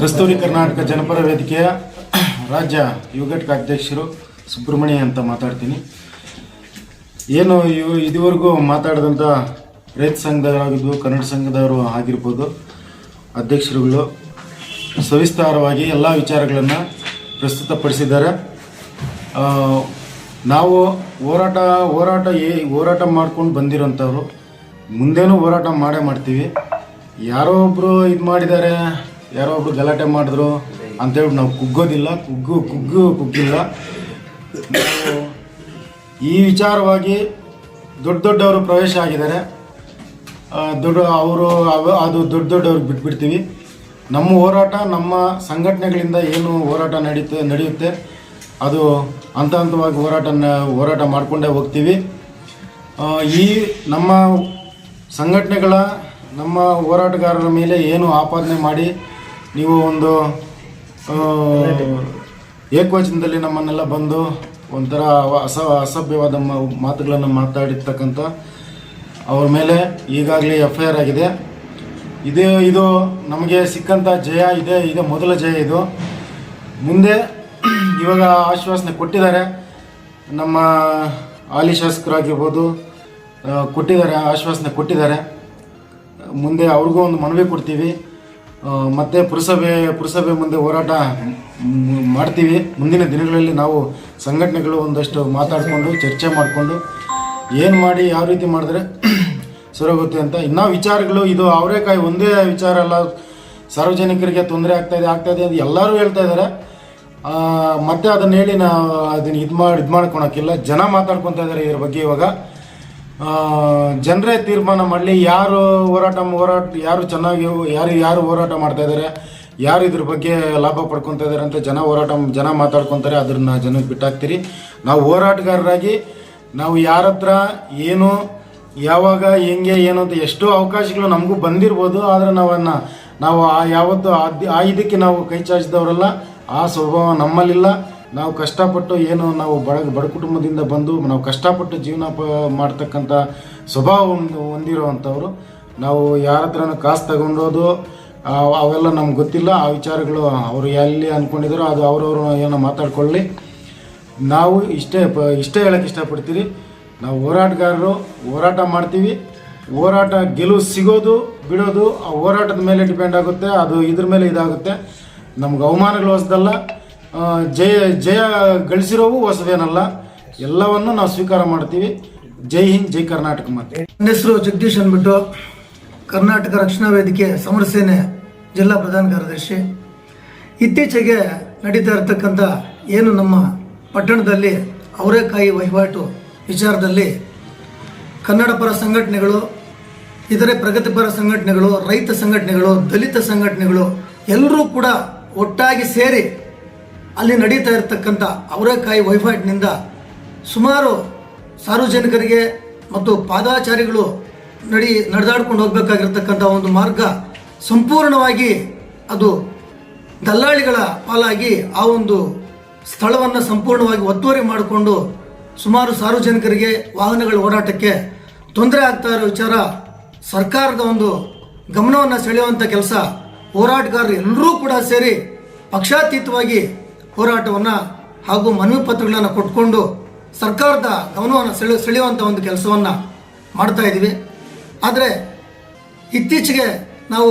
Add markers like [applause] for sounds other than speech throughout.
ಕಸ್ತೂರಿ ಕರ್ನಾಟಕ ಜನಪರ ವೇದಿಕೆಯ ರಾಜ್ಯ ಯುವ ಘಟಕ ಅಧ್ಯಕ್ಷರು ಸುಬ್ರಹ್ಮಣ್ಯ ಅಂತ ಮಾತಾಡ್ತೀನಿ. ಏನು ಇವು ಇದುವರೆಗೂ ಮಾತಾಡಿದಂಥ ರೈತ ಸಂಘದವರಾಗಿದ್ದು ಕನ್ನಡ ಸಂಘದವರು ಆಗಿರ್ಬೋದು ಅಧ್ಯಕ್ಷರುಗಳು ಸವಿಸ್ತಾರವಾಗಿ ಎಲ್ಲ ವಿಚಾರಗಳನ್ನು ಪ್ರಸ್ತುತಪಡಿಸಿದ್ದಾರೆ. ನಾವು ಹೋರಾಟ ಹೋರಾಟ ಏ, ಹೋರಾಟ ಮಾಡ್ಕೊಂಡು ಬಂದಿರೋಂಥವ್ರು. ಮುಂದೇನೂ ಹೋರಾಟ ಮಾಡೇ ಮಾಡ್ತೀವಿ. ಯಾರೋ ಒಬ್ಬರು ಇದು ಮಾಡಿದ್ದಾರೆ, ಯಾರೋ ಒಬ್ರು ಗಲಾಟೆ ಮಾಡಿದ್ರು ಅಂತೇಳ್ಬಿಟ್ಟು ನಾವು ಕುಗ್ಗೋದಿಲ್ಲ, ಕುಗ್ಗು ಕುಗ್ಗು, ಕುಗ್ಗಿಲ್ಲ. ಈ ವಿಚಾರವಾಗಿ ದೊಡ್ಡ ದೊಡ್ಡವರು ಪ್ರವೇಶ ಆಗಿದ್ದಾರೆ. ದೊಡ್ಡ ಅವರು ಅದು ದೊಡ್ಡ ದೊಡ್ಡವ್ರಿಗೆ ಬಿಟ್ಬಿಡ್ತೀವಿ. ನಮ್ಮ ಹೋರಾಟ, ನಮ್ಮ ಸಂಘಟನೆಗಳಿಂದ ಏನು ಹೋರಾಟ ನಡೀತು, ನಡೆಯುತ್ತೆ, ಅದು ಹಂತ ಹಂತವಾಗಿ ಹೋರಾಟ ಹೋರಾಟ ಮಾಡಿಕೊಂಡೇ ಹೋಗ್ತೀವಿ. ಈ ನಮ್ಮ ಸಂಘಟನೆಗಳ ನಮ್ಮ ಹೋರಾಟಗಾರರ ಮೇಲೆ ಏನು ಆಪಾದನೆ ಮಾಡಿ ನೀವು ಒಂದು ಏಕವಚನದಲ್ಲಿ ನಮ್ಮನ್ನೆಲ್ಲ ಬಂದು ಒಂಥರ ಅಸ, ಅಸಭ್ಯವಾದ ಮಾತುಗಳನ್ನು ಮಾತಾಡಿರ್ತಕ್ಕಂಥ ಅವ್ರ ಮೇಲೆ ಈಗಾಗಲೇ ಎಫ್ ಐ ಆರ್ ಆಗಿದೆ. ಇದೇ, ಇದು ನಮಗೆ ಸಿಕ್ಕಂಥ ಜಯ ಇದೆ ಇದೆ ಮೊದಲ ಜಯ ಇದು. ಮುಂದೆ ಇವಾಗ ಆಶ್ವಾಸನೆ ಕೊಟ್ಟಿದ್ದಾರೆ. ನಮ್ಮ ಹಾಲಿ ಶಾಸಕರಾಗಿರ್ಬೋದು ಕೊಟ್ಟಿದ್ದಾರೆ, ಆಶ್ವಾಸನೆ ಕೊಟ್ಟಿದ್ದಾರೆ. ಮುಂದೆ ಅವ್ರಿಗೂ ಒಂದು ಮನವಿ ಕೊಡ್ತೀವಿ. ಮತ್ತು ಪುರಸಭೆ ಪುರಸಭೆ ಮುಂದೆ ಹೋರಾಟ ಮಾಡ್ತೀವಿ. ಮುಂದಿನ ದಿನಗಳಲ್ಲಿ ನಾವು ಸಂಘಟನೆಗಳು ಒಂದಷ್ಟು ಮಾತಾಡಿಕೊಂಡು, ಚರ್ಚೆ ಮಾಡಿಕೊಂಡು, ಏನು ಮಾಡಿ, ಯಾವ ರೀತಿ ಮಾಡಿದ್ರೆ [clears throat] ಸರೋಗುತ್ತೆ ಅಂತ. ಇನ್ನೂ ವಿಚಾರಗಳು, ಇದು ಅವರೇಕಾಯಿ ಒಂದೇ ವಿಚಾರ ಅಲ್ಲ. ಸಾರ್ವಜನಿಕರಿಗೆ ತೊಂದರೆ ಆಗ್ತಾಯಿದೆ ಇದೆ, ಆಗ್ತಾ ಇದೆ ಅಂತ ಎಲ್ಲರೂ ಹೇಳ್ತಾ ಇದ್ದಾರೆ. ಮತ್ತೆ ಅದನ್ನ ಹೇಳಿ ನಾವು ಅದನ್ನು ಇದು ಮಾಡಿ, ಇದು ಮಾಡ್ಕೊಳಕ್ಕಿಲ್ಲ. ಜನ ಮಾತಾಡ್ಕೊತಾ ಇದ್ದಾರೆ ಇದ್ರ ಬಗ್ಗೆ ಇವಾಗ. ಜನರೇ ತೀರ್ಮಾನ ಮಾಡಲಿ, ಯಾರು ಹೋರಾಟ ಹೋರಾಟ ಯಾರು ಚೆನ್ನಾಗಿ ಯಾರು ಯಾರು ಹೋರಾಟ ಮಾಡ್ತಾ ಇದ್ದಾರೆ ಯಾರು ಇದ್ರ ಬಗ್ಗೆ ಲಾಭ ಪಡ್ಕೊತಾ ಇದ್ದಾರೆ ಅಂತ ಜನ ಹೋರಾಟ ಜನ ಮಾತಾಡ್ಕೊತಾರೆ, ಅದನ್ನ ಜನಕ್ಕೆ ಬಿಟ್ಟಾಕ್ತೀರಿ. ನಾವು ಹೋರಾಟಗಾರರಾಗಿ, ನಾವು ಯಾರ ಹತ್ರ ಏನು, ಯಾವಾಗ, ಹೆಂಗೆ, ಏನು ಅಂತ ಎಷ್ಟೋ ಅವಕಾಶಗಳು ನಮಗೂ ಬಂದಿರ್ಬೋದು, ಆದರೆ ನಾವನ್ನ ನಾವು ಆ ಯಾವತ್ತು ಆ ಇದಕ್ಕೆ ನಾವು ಕೈ ಚಾಚಿದವರಲ್ಲ, ಆ ಸ್ವಭಾವ ನಮ್ಮಲ್ಲಿಲ್ಲ. ನಾವು ಕಷ್ಟಪಟ್ಟು ಏನು ನಾವು ಬಡ ಬಡ ಕುಟುಂಬದಿಂದ ಬಂದು ನಾವು ಕಷ್ಟಪಟ್ಟು ಜೀವನ ಪ ಮಾಡ್ತಕ್ಕಂಥ ಸ್ವಭಾವ ಹೊಂದಿರುವಂಥವ್ರು, ನಾವು ಯಾರ ಹತ್ರನೂ ಕಾಸು ತಗೊಂಡೋದು ಅವೆಲ್ಲ ನಮ್ಗೆ ಗೊತ್ತಿಲ್ಲ. ಆ ವಿಚಾರಗಳು ಅವರು ಎಲ್ಲಿ ಅಂದ್ಕೊಂಡಿದ್ದಾರೋ ಅದು ಅವರವರು ಏನೋ ಮಾತಾಡ್ಕೊಳ್ಳಿ. ನಾವು ಇಷ್ಟೇ ಪ, ಇಷ್ಟೇ ಹೇಳೋಕ್ಕೆ ಇಷ್ಟಪಡ್ತೀರಿ. ನಾವು ಹೋರಾಟಗಾರರು, ಹೋರಾಟ ಮಾಡ್ತೀವಿ. ಹೋರಾಟ ಗೆಲುವು ಸಿಗೋದು, ಬಿಡೋದು, ಆ ಹೋರಾಟದ ಮೇಲೆ ಡಿಪೆಂಡ್ ಆಗುತ್ತೆ. ಅದು ಇದ್ರ ಮೇಲೆ ಇದಾಗುತ್ತೆ. ನಮ್ಗೆ ಅವಮಾನಗಳು ಹೊಸದಲ್ಲ. ಜಯ ಜಯ ಗಳಿಸಿರೋವು ಹೊಸದೇನಲ್ಲ. ಎಲ್ಲವನ್ನು ನಾವು ಸ್ವೀಕಾರ ಮಾಡ್ತೀವಿ. ಜೈ ಹಿಂದ್, ಜೈ ಕರ್ನಾಟಕ ಮತ್ತೆ ನನ್ನ ಹೆಸರು ಜಗದೀಶ್ ಅಂದ್ಬಿಟ್ಟು ಕರ್ನಾಟಕ ರಕ್ಷಣಾ ವೇದಿಕೆ ಸಮರ ಸೇನೆ ಜಿಲ್ಲಾ ಪ್ರಧಾನ ಕಾರ್ಯದರ್ಶಿ. ಇತ್ತೀಚೆಗೆ ನಡೀತಾ ಇರತಕ್ಕಂಥ ಏನು ನಮ್ಮ ಪಟ್ಟಣದಲ್ಲಿ ಅವರೇಕಾಯಿ ವಹಿವಾಟು ವಿಚಾರದಲ್ಲಿ ಕನ್ನಡ ಪರ ಸಂಘಟನೆಗಳು, ಇತರೆ ಪ್ರಗತಿಪರ ಸಂಘಟನೆಗಳು, ರೈತ ಸಂಘಟನೆಗಳು, ದಲಿತ ಸಂಘಟನೆಗಳು ಎಲ್ಲರೂ ಕೂಡ ಒಟ್ಟಾಗಿ ಸೇರಿ ಅಲ್ಲಿ ನಡೀತಾ ಇರತಕ್ಕಂಥ ಅವರೇಕಾಯಿ ವಹಿವಾಟಿನಿಂದ ಸುಮಾರು ಸಾರ್ವಜನಿಕರಿಗೆ ಮತ್ತು ಪಾದಾಚಾರಿಗಳು ನಡಿ ನಡೆದಾಡ್ಕೊಂಡು ಹೋಗಬೇಕಾಗಿರ್ತಕ್ಕಂಥ ಒಂದು ಮಾರ್ಗ ಸಂಪೂರ್ಣವಾಗಿ ಅದು ದಲ್ಲಾಳಿಗಳ ಪಾಲಾಗಿ ಆ ಒಂದು ಸ್ಥಳವನ್ನು ಸಂಪೂರ್ಣವಾಗಿ ಒತ್ತುವರಿ ಮಾಡಿಕೊಂಡು ಸುಮಾರು ಸಾರ್ವಜನಿಕರಿಗೆ ವಾಹನಗಳ ಓಡಾಟಕ್ಕೆ ತೊಂದರೆ ಆಗ್ತಾ ಇರೋ ವಿಚಾರ ಸರ್ಕಾರದ ಒಂದು ಗಮನವನ್ನು ಸೆಳೆಯುವಂಥ ಕೆಲಸ ಹೋರಾಟಗಾರರು ಎಲ್ಲರೂ ಕೂಡ ಸೇರಿ ಪಕ್ಷಾತೀತವಾಗಿ ಹೋರಾಟವನ್ನು ಹಾಗೂ ಮನವಿ ಪತ್ರಗಳನ್ನು ಕೊಟ್ಕೊಂಡು ಸರ್ಕಾರದ ಗಮನವನ್ನು ಸೆಳೆ ಸೆಳೆಯುವಂಥ ಒಂದು ಕೆಲಸವನ್ನು ಮಾಡ್ತಾ ಇದ್ದೀವಿ. ಆದರೆ ಇತ್ತೀಚೆಗೆ ನಾವು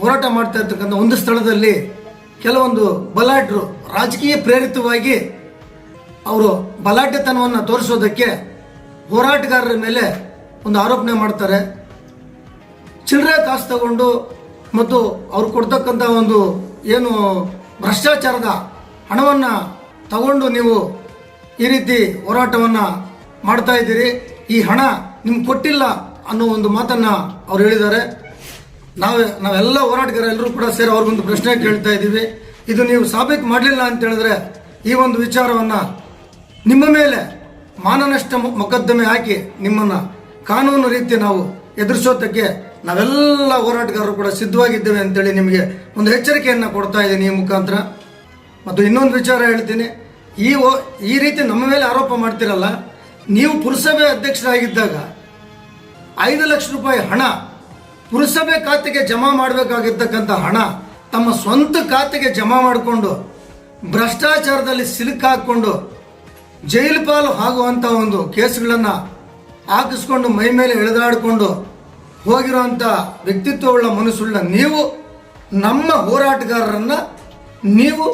ಹೋರಾಟ ಮಾಡ್ತಾ ಇರ್ತಕ್ಕಂಥ ಒಂದು ಸ್ಥಳದಲ್ಲಿ ಕೆಲವೊಂದು ಬಲಾಢ್ಯರು ರಾಜಕೀಯ ಪ್ರೇರಿತವಾಗಿ ಅವರು ಬಲಾಢ್ಯತನವನ್ನು ತೋರಿಸೋದಕ್ಕೆ ಹೋರಾಟಗಾರರ ಮೇಲೆ ಒಂದು ಆರೋಪಣೆ ಮಾಡ್ತಾರೆ. ಚಿಲ್ಲರೆ ಕಾಸು ತಗೊಂಡು ಮತ್ತು ಅವ್ರು ಕೊಡ್ತಕ್ಕಂಥ ಒಂದು ಏನು ಭ್ರಷ್ಟಾಚಾರದ ಹಣವನ್ನು ತಗೊಂಡು ನೀವು ಈ ರೀತಿ ಹೋರಾಟವನ್ನು ಮಾಡ್ತಾ ಇದ್ದೀರಿ. ಈ ಹಣ ನಿಮ್ಗೆ ಕೊಟ್ಟಿಲ್ಲ ಅನ್ನೋ ಒಂದು ಮಾತನ್ನು ಅವ್ರು ಹೇಳಿದ್ದಾರೆ. ನಾವೇ, ನಾವೆಲ್ಲ ಹೋರಾಟಗಾರ ಎಲ್ಲರೂ ಕೂಡ ಸೇರಿ ಅವ್ರಿಗೊಂದು ಪ್ರಶ್ನೆ ಕೇಳ್ತಾ ಇದ್ದೀವಿ. ಇದು ನೀವು ಸಾಬೀತು ಮಾಡಲಿಲ್ಲ ಅಂತ ಹೇಳಿದ್ರೆ ಈ ಒಂದು ವಿಚಾರವನ್ನು ನಿಮ್ಮ ಮೇಲೆ ಮಾನನಷ್ಟ ಮೊಕದ್ದಮೆ ಹಾಕಿ ನಿಮ್ಮನ್ನು ಕಾನೂನು ರೀತಿ ನಾವು ಎದುರಿಸೋದಕ್ಕೆ ನಾವೆಲ್ಲ ಹೋರಾಟಗಾರರು ಕೂಡ ಸಿದ್ಧವಾಗಿದ್ದೇವೆ ಅಂತೇಳಿ ನಿಮಗೆ ಒಂದು ಎಚ್ಚರಿಕೆಯನ್ನು ಕೊಡ್ತಾ ಇದ್ದೀನಿ ಈ ಮುಖಾಂತರ. ಮತ್ತು ಇನ್ನೊಂದು ವಿಚಾರ ಹೇಳ್ತೀನಿ ಈ ಈ ರೀತಿ ನಮ್ಮ ಮೇಲೆ ಆರೋಪ ಮಾಡ್ತಿರಲ್ಲ, ನೀವು ಪುರಸಭೆ ಅಧ್ಯಕ್ಷರಾಗಿದ್ದಾಗ ಐದು ಲಕ್ಷ ರೂಪಾಯಿ ಹಣ, ಪುರಸಭೆ ಖಾತೆಗೆ ಜಮಾ ಮಾಡಬೇಕಾಗಿರ್ತಕ್ಕಂಥ ಹಣ ತಮ್ಮ ಸ್ವಂತ ಖಾತೆಗೆ ಜಮಾ ಮಾಡಿಕೊಂಡು ಭ್ರಷ್ಟಾಚಾರದಲ್ಲಿ ಸಿಲುಕಾಕೊಂಡು ಜೈಲು ಪಾಲು ಆಗುವಂಥ ಒಂದು ಕೇಸ್ಗಳನ್ನು ಹಾಕಿಸ್ಕೊಂಡು ಮೈ ಮೇಲೆ ಎಳೆದಾಡಿಕೊಂಡು ಹೋಗಿರುವಂಥ ವ್ಯಕ್ತಿತ್ವವುಳ್ಳ ಮನಸ್ಸುಳ್ಳ ನೀವು ನಮ್ಮ ಹೋರಾಟಗಾರರನ್ನು ನೀವು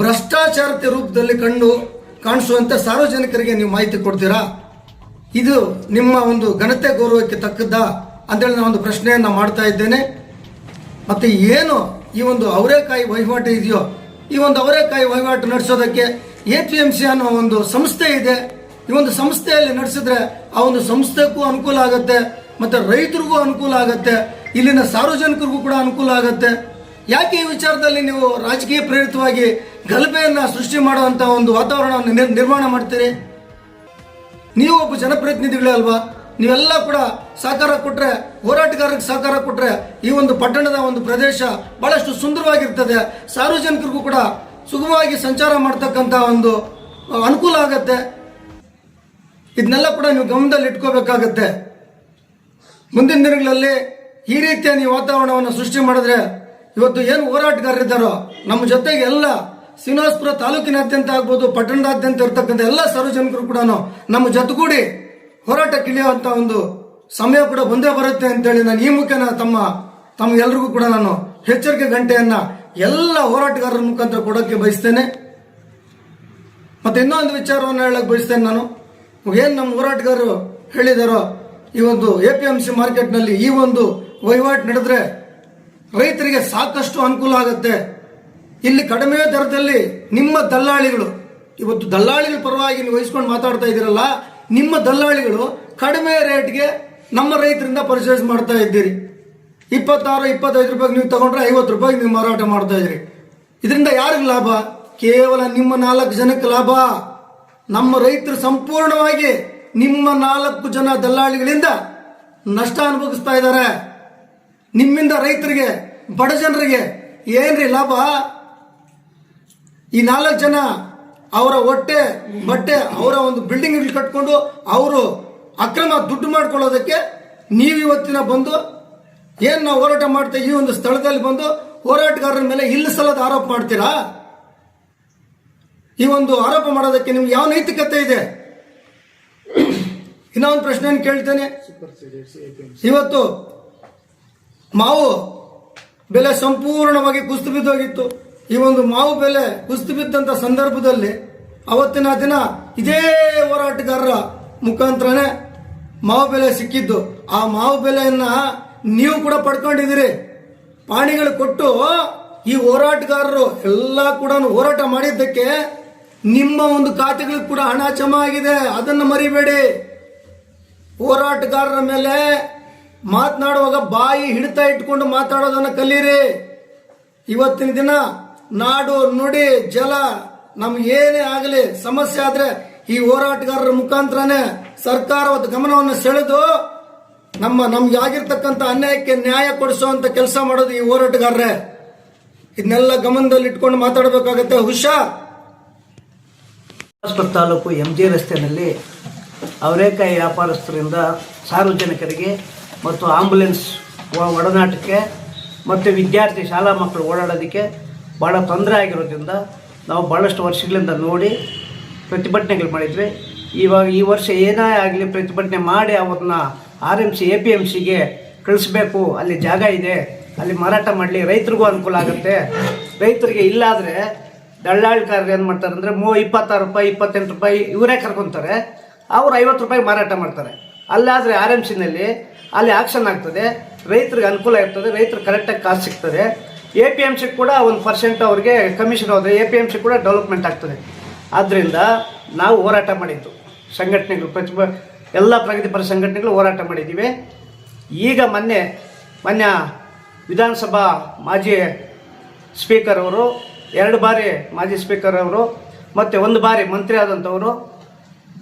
ಭ್ರಷ್ಟಾಚಾರತೆ ರೂಪದಲ್ಲಿ ಕಂಡು ಕಾಣಿಸುವಂತ ಸಾರ್ವಜನಿಕರಿಗೆ ನೀವು ಮಾಹಿತಿ ಕೊಡ್ತೀರಾ? ಇದು ನಿಮ್ಮ ಒಂದು ಘನತೆ ಗೌರವಕ್ಕೆ ತಕ್ಕದ್ದ ಅಂತೇಳಿ ನಾನು ಒಂದು ಪ್ರಶ್ನೆಯನ್ನು ಮಾಡ್ತಾ ಇದ್ದೇನೆ. ಮತ್ತು ಏನು ಈ ಒಂದು ಅವರೇಕಾಯಿ ವಹಿವಾಟು ಇದೆಯೋ, ಈ ಒಂದು ಅವರೇಕಾಯಿ ವಹಿವಾಟು ನಡೆಸೋದಕ್ಕೆ ಎ ಪಿ ಎಂ ಸಿ ಅನ್ನೋ ಒಂದು ಸಂಸ್ಥೆ ಇದೆ. ಈ ಒಂದು ಸಂಸ್ಥೆಯಲ್ಲಿ ನಡೆಸಿದ್ರೆ ಆ ಒಂದು ಸಂಸ್ಥೆಗೂ ಅನುಕೂಲ ಆಗುತ್ತೆ, ಮತ್ತು ರೈತರಿಗೂ ಅನುಕೂಲ ಆಗುತ್ತೆ, ಇಲ್ಲಿನ ಸಾರ್ವಜನಿಕರಿಗೂ ಕೂಡ ಅನುಕೂಲ ಆಗುತ್ತೆ. ಯಾಕೆ ಈ ವಿಚಾರದಲ್ಲಿ ನೀವು ರಾಜಕೀಯ ಪ್ರೇರಿತವಾಗಿ ಗಲಭೆಯನ್ನು ಸೃಷ್ಟಿ ಮಾಡುವಂಥ ಒಂದು ವಾತಾವರಣವನ್ನು ನಿರ್- ನಿರ್ಮಾಣ ಮಾಡ್ತೀರಿ? ನೀವು ಒಬ್ಬ ಜನಪ್ರತಿನಿಧಿಗಳೇ ಅಲ್ವಾ? ನೀವೆಲ್ಲ ಕೂಡ ಸಹಕಾರ ಕೊಟ್ಟರೆ ಹೋರಾಟಗಾರರಿಗೆ ಸಹಕಾರ ಕೊಟ್ಟರೆ ಈ ಒಂದು ಪಟ್ಟಣದ ಒಂದು ಪ್ರದೇಶ ಬಹಳಷ್ಟು ಸುಂದರವಾಗಿರ್ತದೆ. ಸಾರ್ವಜನಿಕರಿಗೂ ಕೂಡ ಸುಗಮವಾಗಿ ಸಂಚಾರ ಮಾಡ್ತಕ್ಕಂಥ ಒಂದು ಅನುಕೂಲ ಆಗತ್ತೆ. ಇದನ್ನೆಲ್ಲ ಕೂಡ ನೀವು ಗಮನದಲ್ಲಿ ಇಟ್ಕೋಬೇಕಾಗತ್ತೆ. ಮುಂದಿನ ದಿನಗಳಲ್ಲಿ ಈ ರೀತಿಯ ನೀವು ವಾತಾವರಣವನ್ನು ಸೃಷ್ಟಿ ಮಾಡಿದ್ರೆ ಇವತ್ತು ಏನು ಹೋರಾಟಗಾರರಿದ್ದಾರೋ, ನಮ್ಮ ಜೊತೆಗೆ ಎಲ್ಲ ಶ್ರೀನಿವಾಸಪುರ ತಾಲೂಕಿನಾದ್ಯಂತ ಆಗ್ಬೋದು, ಪಟ್ಟಣದಾದ್ಯಂತ ಇರತಕ್ಕಂಥ ಎಲ್ಲ ಸಾರ್ವಜನಿಕರು ಕೂಡ ನಮ್ಮ ಜೊತೆಗೂಡಿ ಹೋರಾಟಕ್ಕೆ ಇಳಿಯುವಂತ ಒಂದು ಸಮಯ ಕೂಡ ಬಂದೇ ಬರುತ್ತೆ ಅಂತೇಳಿ ನಾನು ಈ ಮುಖೇನ ತಮ್ಮ ತಮ್ಮ ಎಲ್ರಿಗೂ ಕೂಡ ನಾನು ಎಚ್ಚರಿಕೆ ಗಂಟೆಯನ್ನ ಎಲ್ಲ ಹೋರಾಟಗಾರರ ಮುಖಾಂತರ ಕೊಡೋಕ್ಕೆ ಬಯಸ್ತೇನೆ. ಮತ್ತೆ ಇನ್ನೊಂದು ವಿಚಾರವನ್ನು ಹೇಳಕ್ಕೆ ಬಯಸ್ತೇನೆ ನಾನು. ಏನು ನಮ್ಮ ಹೋರಾಟಗಾರರು ಹೇಳಿದಾರೋ, ಈ ಒಂದು ಎ ಪಿ ಎಂ ಸಿ ಮಾರ್ಕೆಟ್ನಲ್ಲಿ ಈ ಒಂದು ವಹಿವಾಟು ನಡೆದ್ರೆ ರೈತರಿಗೆ ಸಾಕಷ್ಟು ಅನುಕೂಲ ಆಗುತ್ತೆ. ಇಲ್ಲಿ ಕಡಿಮೆ ದರದಲ್ಲಿ ನಿಮ್ಮ ದಲ್ಲಾಳಿಗಳು, ಇವತ್ತು ದಲ್ಲಾಳಿಗಳ ಪರವಾಗಿ ನೀವು ವಹಿಸ್ಕೊಂಡು ಮಾತಾಡ್ತಾ ಇದ್ದೀರಲ್ಲ, ನಿಮ್ಮ ದಲ್ಲಾಳಿಗಳು ಕಡಿಮೆ ರೇಟ್ಗೆ ನಮ್ಮ ರೈತರಿಂದ ಪರ್ಚೇಸ್ ಮಾಡ್ತಾ ಇದ್ದೀರಿ. ಇಪ್ಪತ್ತಾರು, ಇಪ್ಪತ್ತೈದು ರೂಪಾಯಿಗೆ ನೀವು ತಗೊಂಡ್ರೆ ಐವತ್ತು ರೂಪಾಯಿಗೆ ನೀವು ಮಾರಾಟ ಮಾಡ್ತಾ ಇದ್ದೀರಿ. ಇದರಿಂದ ಯಾರಿಗೆ ಲಾಭ? ಕೇವಲ ನಿಮ್ಮ ನಾಲ್ಕು ಜನಕ್ಕೆ ಲಾಭ. ನಮ್ಮ ರೈತರು ಸಂಪೂರ್ಣವಾಗಿ ನಿಮ್ಮ ನಾಲ್ಕು ಜನ ದಲ್ಲಾಳಿಗಳಿಂದ ನಷ್ಟ ಅನುಭವಿಸ್ತಾ ಇದ್ದಾರೆ. ನಿಮ್ಮಿಂದ ರೈತರಿಗೆ ಬಡ ಜನರಿಗೆ ಏನ್ರಿ ಲಾಭ? ಈ ನಾಲ್ಕು ಜನ ಅವರ ಹೊಟ್ಟೆ ಬಟ್ಟೆ ಅವರ ಒಂದು ಬಿಲ್ಡಿಂಗ್ ಕಟ್ಕೊಂಡು ಅವರು ಅಕ್ರಮ ದುಡ್ಡು ಮಾಡ್ಕೊಳ್ಳೋದಕ್ಕೆ ನೀವು ಇವತ್ತಿನ ಬಂದು ಏನು ನಾವು ಹೋರಾಟ ಮಾಡ್ತೇವೆ ಈ ಒಂದು ಸ್ಥಳದಲ್ಲಿ ಬಂದು ಹೋರಾಟಗಾರರ ಮೇಲೆ ಇಲ್ಲಿ ಸಲದ ಆರೋಪ ಮಾಡ್ತೀರಾ? ಈ ಒಂದು ಆರೋಪ ಮಾಡೋದಕ್ಕೆ ನಿಮ್ಗೆ ಯಾವ ನೈತಿಕತೆ ಇದೆ? ಇನ್ನೊಂದು ಪ್ರಶ್ನೆಯನ್ನು ಕೇಳ್ತೇನೆ. ಇವತ್ತು ಮಾವು ಬೆಲೆ ಸಂಪೂರ್ಣವಾಗಿ ಕುಸ್ತು ಬಿದ್ದೋಗಿತ್ತು. ಈ ಒಂದು ಮಾವು ಬೆಲೆ ಕುಸ್ತು ಬಿದ್ದಂತ ಸಂದರ್ಭದಲ್ಲಿ ಅವತ್ತಿನ ದಿನ ಇದೇ ಹೋರಾಟಗಾರರ ಮುಖಾಂತರನೇ ಮಾವು ಬೆಲೆ ಸಿಕ್ಕಿದ್ದು. ಆ ಮಾವು ಬೆಲೆಯನ್ನ ನೀವು ಕೂಡ ಪಡ್ಕೊಂಡಿದ್ದೀರಿ. ಪಾಣಿಗಳು ಕೊಟ್ಟು ಈ ಹೋರಾಟಗಾರರು ಎಲ್ಲ ಕೂಡ ಹೋರಾಟ ಮಾಡಿದ್ದಕ್ಕೆ ನಿಮ್ಮ ಒಂದು ಖಾತೆಗಳಿಗೆ ಕೂಡ ಹಣ ಜಮಾ ಆಗಿದೆ. ಅದನ್ನು ಮರಿಬೇಡಿ. ಹೋರಾಟಗಾರರ ಮೇಲೆ ಮಾತನಾಡುವಾಗ ಬಾಯಿ ಹಿಡಿತಾ ಇಟ್ಕೊಂಡು ಮಾತಾಡೋದನ್ನ ಕಲೀರಿ. ಇವತ್ತಿನ ದಿನ ನಾಡು, ನುಡಿ, ಜಲ ನಮ್ಗೆ ಏನೇ ಆಗಲಿ ಸಮಸ್ಯೆ ಆದ್ರೆ ಈ ಹೋರಾಟಗಾರರ ಮುಖಾಂತರನೇ ಸರ್ಕಾರದ ಗಮನವನ್ನು ಸೆಳೆದು ನಮ್ಮ ನಮ್ಗೆ ಆಗಿರ್ತಕ್ಕಂಥ ಅನ್ಯಾಯಕ್ಕೆ ನ್ಯಾಯ ಕೊಡಿಸುವಂತ ಕೆಲಸ ಮಾಡೋದು ಈ ಹೋರಾಟಗಾರರೇ. ಇದನ್ನೆಲ್ಲ ಗಮನದಲ್ಲಿ ಇಟ್ಕೊಂಡು ಮಾತಾಡಬೇಕಾಗತ್ತೆ. ಹೊಸಪುರ ತಾಲೂಕು ಎಂ ಜಿ ರಸ್ತೆಯಲ್ಲಿ ಅವರೇಕಾಯಿ ವ್ಯಾಪಾರಸ್ಥರಿಂದ ಸಾರ್ವಜನಿಕರಿಗೆ ಮತ್ತು ಆಂಬುಲೆನ್ಸ್ ಒಡನಾಟಕ್ಕೆ ಮತ್ತು ವಿದ್ಯಾರ್ಥಿ ಶಾಲಾ ಮಕ್ಕಳು ಓಡಾಡೋದಕ್ಕೆ ಭಾಳ ತೊಂದರೆ ಆಗಿರೋದ್ರಿಂದ ನಾವು ಭಾಳಷ್ಟು ವರ್ಷಗಳಿಂದ ನೋಡಿ ಪ್ರತಿಭಟನೆಗಳು ಮಾಡಿದ್ವಿ. ಇವಾಗ ಈ ವರ್ಷ ಏನೇ ಆಗಲಿ ಪ್ರತಿಭಟನೆ ಮಾಡಿ ಅವ್ರನ್ನ R M C, A P M ಸಿಗೆ ಕಳಿಸ್ಬೇಕು. ಅಲ್ಲಿ ಜಾಗ ಇದೆ. ಅಲ್ಲಿ ಮಾರಾಟ ಮಾಡಲಿ. ರೈತರಿಗೂ ಅನುಕೂಲ ಆಗುತ್ತೆ. ರೈತರಿಗೆ ಇಲ್ಲಾದರೆ ದಳ್ಳಾಳಿಕಾರರು ಏನು ಮಾಡ್ತಾರೆ ಅಂದರೆ ಮೂ ಇಪ್ಪತ್ತಾರು ರೂಪಾಯಿ, ಇಪ್ಪತ್ತೆಂಟು ರೂಪಾಯಿ ಇವರೇ ಕರ್ಕೊತಾರೆ. ಅವ್ರು ಐವತ್ತು ರೂಪಾಯಿ ಮಾರಾಟ ಮಾಡ್ತಾರೆ. ಅಲ್ಲಾದರೆ ಆರ್ ಎಂ ಸಿನಲ್ಲಿ ಅಲ್ಲಿ ಆಕ್ಷನ್ ಆಗ್ತದೆ. ರೈತರಿಗೆ ಅನುಕೂಲ ಇರ್ತದೆ. ರೈತರು ಕರೆಕ್ಟಾಗಿ ಕಾಸು ಸಿಗ್ತದೆ. ಎ ಪಿ ಎಂ ಸಿ ಕೂಡ ಒಂದು ಪರ್ಸೆಂಟ್ ಅವ್ರಿಗೆ ಕಮಿಷನ್ ಹೋದರೆ ಎ ಪಿ ಎಂ ಸಿ ಕೂಡ ಡೆವಲಪ್ಮೆಂಟ್ ಆಗ್ತದೆ. ಆದ್ದರಿಂದ ನಾವು ಹೋರಾಟ ಮಾಡಿದ್ದು. ಸಂಘಟನೆಗಳು ಪ್ರತಿಭ ಎಲ್ಲ ಪ್ರಗತಿಪರ ಸಂಘಟನೆಗಳು ಹೋರಾಟ ಮಾಡಿದ್ದೀವಿ. ಈಗ ಮೊನ್ನೆ ಮೊನ್ನೆ ವಿಧಾನಸಭಾ ಮಾಜಿ ಸ್ಪೀಕರ್ ಅವರು, ಎರಡು ಬಾರಿ ಮಾಜಿ ಸ್ಪೀಕರ್ ಅವರು, ಮತ್ತು ಒಂದು ಬಾರಿ ಮಂತ್ರಿ ಆದಂಥವರು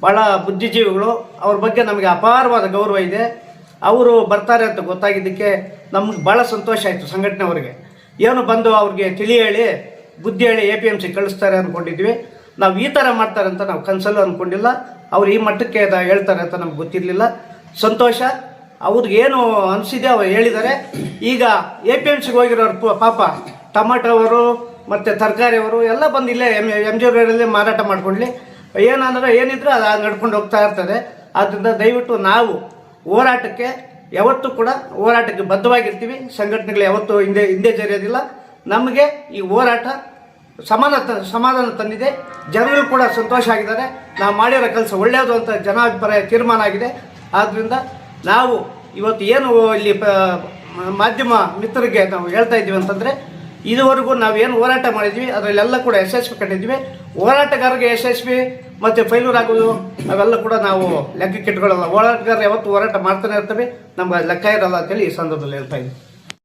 ಭಾಳ ಬುದ್ಧಿಜೀವಿಗಳು, ಅವ್ರ ಬಗ್ಗೆ ನಮಗೆ ಅಪಾರವಾದ ಗೌರವ ಇದೆ. ಅವರು ಬರ್ತಾರೆ ಅಂತ ಗೊತ್ತಾಗಿದ್ದಕ್ಕೆ ನಮ್ಗೆ ಭಾಳ ಸಂತೋಷ ಆಯಿತು ಸಂಘಟನೆಯವರಿಗೆ ಏನು ಬಂದು ಅವ್ರಿಗೆ ತಿಳಿ ಹೇಳಿ, ಬುದ್ಧಿ ಹೇಳಿ ಎ ಪಿ ಎಂ ಸಿ ಕಳಿಸ್ತಾರೆ ಅಂದ್ಕೊಂಡಿದ್ವಿ ನಾವು ಈ ಥರ ಮಾಡ್ತಾರೆ ಅಂತ ನಾವು ಕನಸಲ್ಲೂ ಅಂದ್ಕೊಂಡಿಲ್ಲ ಅವ್ರು ಈ ಮಟ್ಟಕ್ಕೆ ಹೇಳ್ತಾರೆ ಅಂತ ನಮ್ಗೆ ಗೊತ್ತಿರಲಿಲ್ಲ. ಸಂತೋಷ. ಅವ್ರಿಗೆ ಏನು ಅನಿಸಿದೆ ಅವ್ರು ಹೇಳಿದ್ದಾರೆ. ಈಗ ಎ ಪಿ ಎಂ ಸಿಗೆ ಹೋಗಿರೋರು ಪಾಪ ಟೊಮಾಟೋವರು ಮತ್ತು ತರಕಾರಿ ಅವರು ಎಲ್ಲ ಬಂದು ಇಲ್ಲೇ ಎಂ ಎಂ ಜಿ ರೋಡಲ್ಲಿ ಮಾರಾಟ ಮಾಡ್ಕೊಳ್ಳಿ ಏನಂದ್ರೆ ಏನಿದ್ರು ಅದು ನಡ್ಕೊಂಡು ಹೋಗ್ತಾ ಇರ್ತದೆ. ಆದ್ದರಿಂದ ದಯವಿಟ್ಟು ನಾವು ಹೋರಾಟಕ್ಕೆ ಯಾವತ್ತೂ ಕೂಡ ಹೋರಾಟಕ್ಕೆ ಬದ್ಧವಾಗಿರ್ತೀವಿ. ಸಂಘಟನೆಗಳು ಯಾವತ್ತೂ ಹಿಂದೆ ಹಿಂದೆ ಜರಿಯೋದಿಲ್ಲ. ನಮಗೆ ಈ ಹೋರಾಟ ಸಮಾನ ಸಮಾಧಾನ ತಂದಿದೆ. ಜನರು ಕೂಡ ಸಂತೋಷ ಆಗಿದ್ದಾರೆ. ನಾವು ಮಾಡಿರೋ ಕೆಲಸ ಒಳ್ಳೆಯದು ಅಂತ ಜನಾಭಿಪ್ರಾಯ ತೀರ್ಮಾನ ಆಗಿದೆ. ಆದ್ದರಿಂದ ನಾವು ಇವತ್ತು ಏನು ಇಲ್ಲಿ ಮಾಧ್ಯಮ ಮಿತ್ರರಿಗೆ ನಾವು ಹೇಳ್ತಾ ಇದ್ದೀವಿ ಅಂತಂದರೆ, ಇದುವರೆಗೂ ನಾವು ಏನು ಹೋರಾಟ ಮಾಡಿದ್ವಿ ಅದರಲ್ಲೆಲ್ಲ ಕೂಡ ಯಶಸ್ವಿ ಕಂಡಿದ್ವಿ ಹೋರಾಟಗಾರರಿಗೆ ಯಶಸ್ವಿ ಮತ್ತು ಫೈಲೂರ್ ಆಗೋದು, ಅವೆಲ್ಲ ಕೂಡ ನಾವು ಲೆಕ್ಕಕ್ಕೆ ಇಟ್ಕೊಳ್ಳಲ್ಲ ಹೋರಾಟಗಾರರು ಯಾವತ್ತು ಹೋರಾಟ ಮಾಡ್ತಾನೆ ಇರ್ತವೆ. ನಮ್ಗೆ ಲೆಕ್ಕ ಇರಲ್ಲ ಅಂತೇಳಿ ಈ ಸಂದರ್ಭದಲ್ಲಿ ಹೇಳ್ತಾ ಇದ್ದೀವಿ